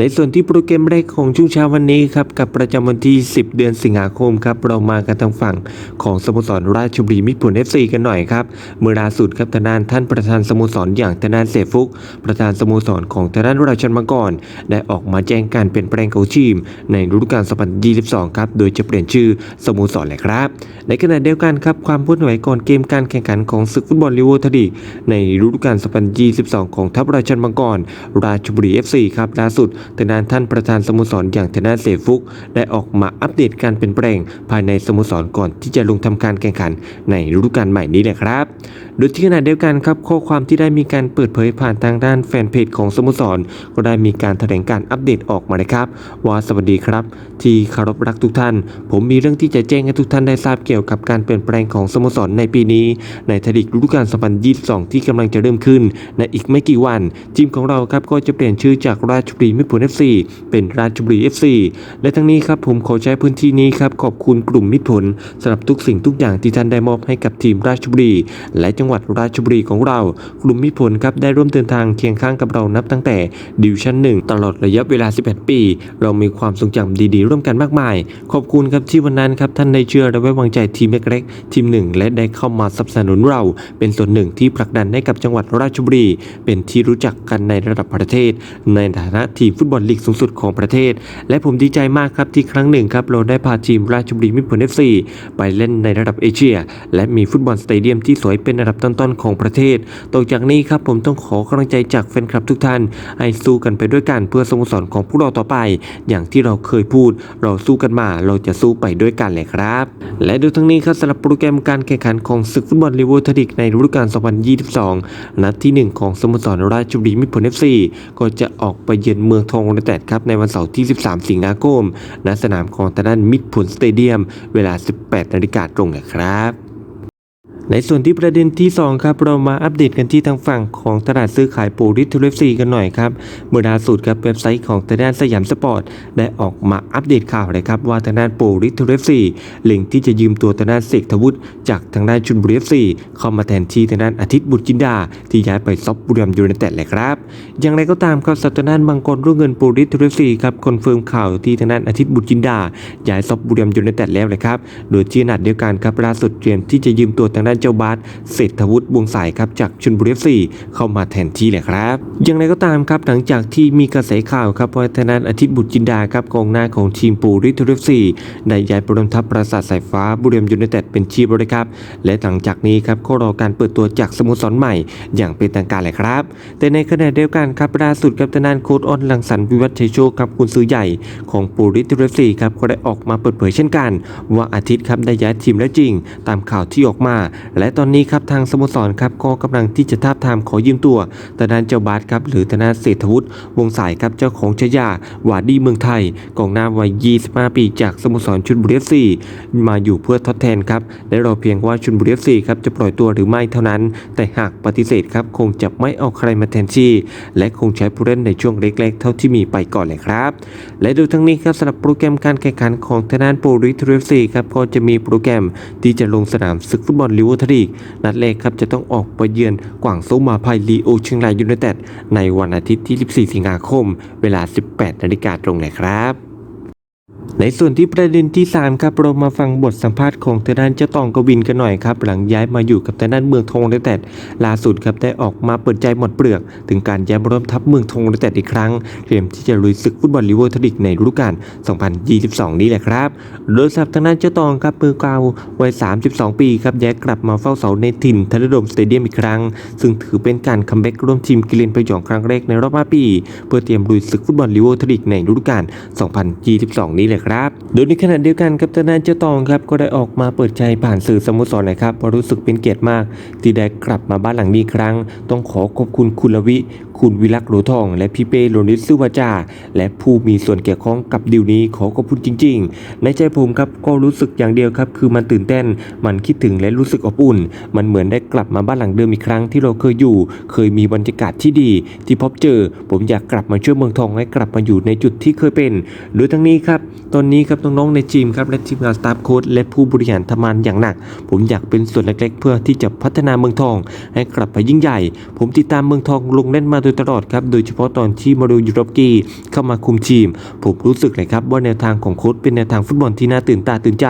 ในส่วนที่โปรแกรมแรกของช่วงเช้าวันนี้ครับกับประจำวันที่ 10 เดือนสิงหาคมครับเรามากันทางฝั่งของสโมสรราชบุรีมิตรผล FC กันหน่อยครับเมื่อล่าสุดครับทางด้านท่านประธานสโมสรอย่างทางด้านเสฟุก ประธานสโมสรของทางด้านราชันมังกรได้ออกมาแจ้งการเปลี่ยนแปลงของทีม ในฤดูกาล2022 ครับโดยจะเปลี่ยนชื่อสโมสรเลยครับ ในขณะเดียวกันครับความเคลื่นไหวก่อนเกมการแข่งขันของศึกฟุตบอลลิเวอร์พูลในฤดูกาล2022 ของทัพราชันมังกรราชบุรี FC ครับล่าสุดทางด้านท่านประธานสโมสรอย่างทนาเสฟุก ได้ออกมาอัปเดตการเปลี่ยนแปลงภายในสโมสรก่อนที่จะลงทำการแข่งขันในฤดูกาลใหม่นี้แหละครับ โดยที่ขณะเดียวกันครับข้อความที่ได้มีการเปิดเผยผ่านทางด้านแฟนเพจของสโมสร ก็ได้มีการแถลงการอัปเดตออกมานะครับ ว่าสวัสดีครับ ที่คารพรักทุกท่าน ผมมีเรื่องที่จะแจ้งให้ทุกท่านได้ทราบเกี่ยวกับการเปลี่ยนแปลงของสโมสรในปีนี้ ในทลีกฤดูกาล2022 ที่กำลังจะเริ่มขึ้น ในอีกไม่กี่วันทีมของเราครับก็จะเปลี่ยนชื่อจากราชบุรีมิตรผล FC เป็นราชบุรี FC และทั้งนี้ครับผมขอใช้พื้นที่นี้ครับขอบคุณกลุ่มมิตรผลสำหรับทุกสิ่งทุกอย่างที่ท่านได้มอบให้กับทีมราชบุรี และจังงหวัดราชบุรีของเรา กลุ่มมิตรผลครับได้ร่วมเดินทางเคียงข้างกับเรานับตั้งแต่ดิวชั่น 1 ตลอดระยะเวลา 11 ปี เรามีความทรงจำดีๆ ร่วมกันมากมาย ขอบคุณครับที่วันนั้นครับท่านได้เชื่อและไว้วางใจทีมเล็กๆทีมหนึ่งและได้เข้ามาสนับสนุนเรา เป็นส่วนหนึ่งที่ผลักดันให้กับจังหวัดราชบุรี เป็นที่รู้จักกันในระดับประเทศ ในฐานะทีมฟุตบอลลีกสูงสุดของประเทศ และผมดีใจมากครับที่ครั้งหนึ่งครับเราได้พาทีมราชบุรีมิตรผล FC ไปเล่นในระดับเอเชีย และมีฟุตบอลสเตเดียมที่สวยเป็นระดับต้นๆของประเทศต่อจากนี้ครับผมต้องขอกำลังใจจากแฟนคลับทุกท่าน ให้สู้กันไปด้วยกันเพื่อสโมสรของพวกเราต่อไป อย่างที่เราเคยพูด เราสู้กันมาเราจะสู้ไปด้วยกันเลยครับ และดูทั้งนี้ครับสำหรับโปรแกรมการแข่งขันของศึกฟุตบอลลีเวอร์ทดิกในฤดูกาล 2022 นัดที่ 1 ของสโมสรราชบุรีมิตรผล FC ก็จะออกไปเยือนเมืองทองยูไนเต็ดครับในวันเสาร์ที่ 13 สิงหาคมณสนามของทางด้านมิตรผลสเตเดียม เวลา 18นาฬิกาตรงนะครับ ในส่วนที่ประเด็นที่ 2 ครับ เรามาอัปเดตกันที่ทางฝั่งของตลาดซื้อขายปูริทูเอฟซีกันหน่อยครับเมื่อล่าสุดครับเว็บไซต์ของทางด้านสยามสปอร์ตได้ออกมาอัปเดตข่าวเลยครับว่าทางด้านปูริทูเอฟซีเล็งที่จะยืมตัวทางด้านเสกทวุฒิจากทางด้านชุนบุรีเอฟซีเข้ามาแทนที่ทางด้านอาทิตย์บุตรจินดา ที่ย้ายไปซอฟบุรีรัมย์ยูไนเต็ดเลยครับ อย่างไรก็ตามครับสัตว์ทางด้านบางกรรุ่งเงินปูริทูเอฟซีครับคอนเฟิร์มข่าวที่ทางด้านอาทิตย์บุตรจินดาย้ายซอฟบุรีรัมย์ยูไนเต็ดแล้วเลยครับโดยที่นาดเดียวกันครับล่าสุดเตรียมที่จะยืมตัวทางด้านเจ้าบาสเศรษฐวุฒิวงสายครับจากชลบุรีเอฟซีเข้ามาแทนที่เลยครับ อย่างไรก็ตามครับหลังจากที่มีกระแสข่าวครับว่าทางด้านอาทิตย์บุตรจินดาครับกองหน้าของทีมปูริทูเอฟซีได้ย้ายไปรวมทัพปราสาทสายฟ้าบุรีรัมย์ยูไนเต็ดเป็นชีพเลยครับ และหลังจากนี้ครับก็รอการเปิดตัวจากสโมสรใหม่ อย่างเป็นทางการเลยครับ แต่ในขณะเดียวกันครับล่าสุดครับทางด้านโค้ชอ้อนลังสรรค์วิวัฒน์ชัยโชคครับคุณซื้อใหญ่ของปูริทูเอฟซีครับก็ได้ออกมาเปิดเผยเช่นกัน ว่าอาทิตย์ครับได้ย้ายทีมแล้วจริง ตามข่าวที่ออกมาและตอนนี้ครับทางสโมสรครับก็กำลังที่จะทาบทามขอยืมตัวทางด้านเจ้าบาสครับหรือทางด้านเศรษฐวุฒิวงสายครับเจ้าของชายาวาดีเมืองไทยกองหน้าวัย 25 ปี จากสโมสรชุนบุรีเอฟซีมาอยู่เพื่อทดแทนครับและรอเพียงว่าชุนบุรีเอฟซีครับจะปล่อยตัวหรือไม่เท่านั้น แต่หากปฏิเสธครับคงจะไม่เอาใครมาแทนที่ และคงใช้ผู้เล่นในช่วงเล็กๆ เท่าที่มีไปก่อนเลยครับ และดูทั้งนี้ครับสำหรับโปรแกรมการแข่งขันของทางด้านโปรริทเรฟซีครับก็จะมีโปรแกรมที่จะลงสนามศึกฟุตบอลลิเวอร์ทรีก นัดแรกครับจะต้องออกไปเยือนกวางโซมาพายลีโอเชียงรายยูไนเต็ดในวันอาทิตย์ที่ 14 สิงหาคม เวลา 18 นาฬิกาตรงเลยครับ ในส่วนที่ประเด็นที่ 3 ครับเรามาฟังบทสัมภาษณ์ของทางด้านเจ้าตองกวินกันหน่อยครับ หลังย้ายมาอยู่กับทางด้านเมืองทองยูไนเต็ดล่าสุดครับได้ออกมาเปิดใจหมดเปลือก ถึงการย้ายมาร่วมทัพเมืองทองยูไนเต็ดอีกครั้งเตรียมที่จะลุยศึกฟุตบอลลิเวอร์พูลลีกในฤดูกาล 2022 นี้แหละครับ โดยสำหรับทางด้านเจ้าตองครับมือเก่าวัย 32 ปีครับย้ายกลับมาเฝ้าเสาในถิ่นทันดมสเตเดียมอีกครั้ง ซึ่งถือเป็นการคัมแบ็กร่วมทีมกิเลนประยองครั้งแรกในรอบ5ปี เพื่อเตรียมลุยศึกฟุตบอลลิเวอร์พูลลีกในฤดูกาล 2022 นี้เลยครับโดยในขณะเดียวกันครับทางด้านเจ้าตองครับก็ได้ออกมาเปิดใจผ่านสื่อสโมสรนะครับว่ารู้สึกเป็นเกียรติมาก ที่ได้กลับมาบ้านหลังนี้ครั้ง ต้องขอขอบคุณคุณลวิ คุณวิลักษ์โหลทอง และพี่เป้โรนิสซึวาจา และผู้มีส่วนเกี่ยวข้องกับดีลนี้ขอขอบคุณจริง ๆ ในใจผมครับก็รู้สึกอย่างเดียวครับ คือมันตื่นเต้น มันคิดถึงและรู้สึกอบอุ่น มันเหมือนได้กลับมาบ้านหลังเดิมอีกครั้งที่เราเคยอยู่ เคยมีบรรยากาศที่ดี ที่พบเจอ ผมอยากกลับมาช่วยเมืองทองให้กลับมาอยู่ในจุดที่เคยเป็นโดยทั้งนี้ครับตอนนี้ครับน้องๆในทีมครับและทีมงานสตาฟโค้ชและผู้บริหารทำงานอย่างหนัก ผมอยากเป็นส่วนเล็กๆ เพื่อที่จะพัฒนาเมืองทอง ให้กลับไปยิ่งใหญ่ ผมติดตามเมืองทองลงเล่นมาโดยตลอดครับโดยเฉพาะตอนที่มาดูยูโรปกีเข้ามาคุมทีม ผมรู้สึกเลยครับว่าแนวทางของโค้ชเป็นแนวทางฟุตบอลที่น่าตื่นตาตื่นใจ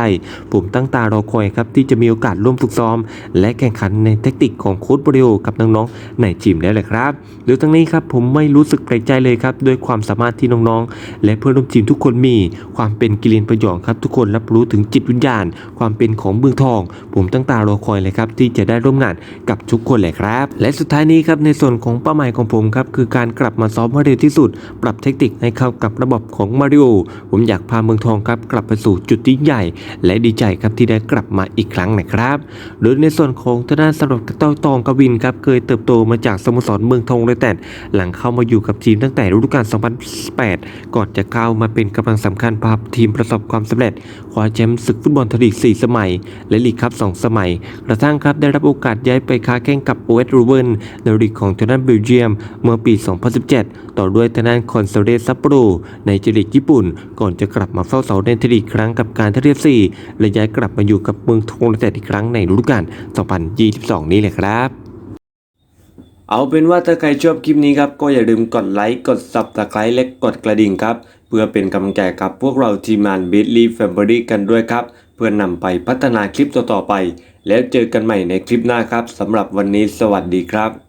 ผมตั้งตารอคอยครับที่จะมีโอกาสร่วมฝึกซ้อม และแข่งขันในแทคติกของโค้ชบริโอกับน้องๆในทีมได้เลยครับโดยทั้งนี้ครับผมไม่รู้สึกแปลกใจเลยครับด้วยความสามารถที่น้องๆ และเพื่อนร่วมทีมทุกคนมีความความเป็นกิเลนประยชน์ครับทุกคนรับรู้ถึงจิตวิญญาณ ความเป็นของเมืองทอง ผมตั้งตารอคอยเลยครับที่จะได้ร่วมงานกับทุกคนเลยครับ และสุดท้ายนี้ครับในส่วนของเป้าหมายของผมครับคือการกลับมาซ้อมให้เร็วที่สุด ปรับเทคนิคให้เข้ากับระบบของมาริโอผมอยากพาเมืองทองครับกลับไปสู่จุดที่ใหญ่ และดีใจครับที่ได้กลับมาอีกครั้งนะครับโดยในส่วนของทางด้านสำหรับเต้าตองกวินครับเคยเติบโตมาจากสโมสรเมืองทองเลยแต่หลังเข้ามาอยู่กับทีมตั้งแต่ฤดูกาล 2008 ก่อนจะเข้ามาเป็นกำลังสำคัญพาทีมประสบความสำเร็จคว้าแชมป์ศึกฟุตบอลทลีก 4 สมัย และลีกคัพ 2 สมัย กระทั่งครับได้รับโอกาสย้ายไปค้าแข่งกับโอเวตรูเวนในลีกของทางด้านเบลเยียม เมื่อปี 2017 ต่อด้วยทางด้านคอนเซเรซัปโปโรในเจลีกญี่ปุ่น ก่อนจะกลับมาเฝ้าเสาในทลีกครั้งกับการท่าเรือซีและย้ายกลับมาอยู่กับเมืองทองยูไนเต็ดอีกครั้งในฤดูกาล 2022 นี้เลยครับเอาเป็นว่าถ้าใครชอบคลิปนี้ครับ ก็อย่าลืมกดไลค์ กด Subscribe และกดกระดิ่งครับ เพื่อเป็นกำลังใจกับพวกเราทีมงาน b i t l y Family กันด้วยครับ เพื่อนำไปพัฒนาคลิปต่อๆไป แล้วเจอกันใหม่ในคลิปหน้าครับสำหรับวันนี้สวัสดีครับ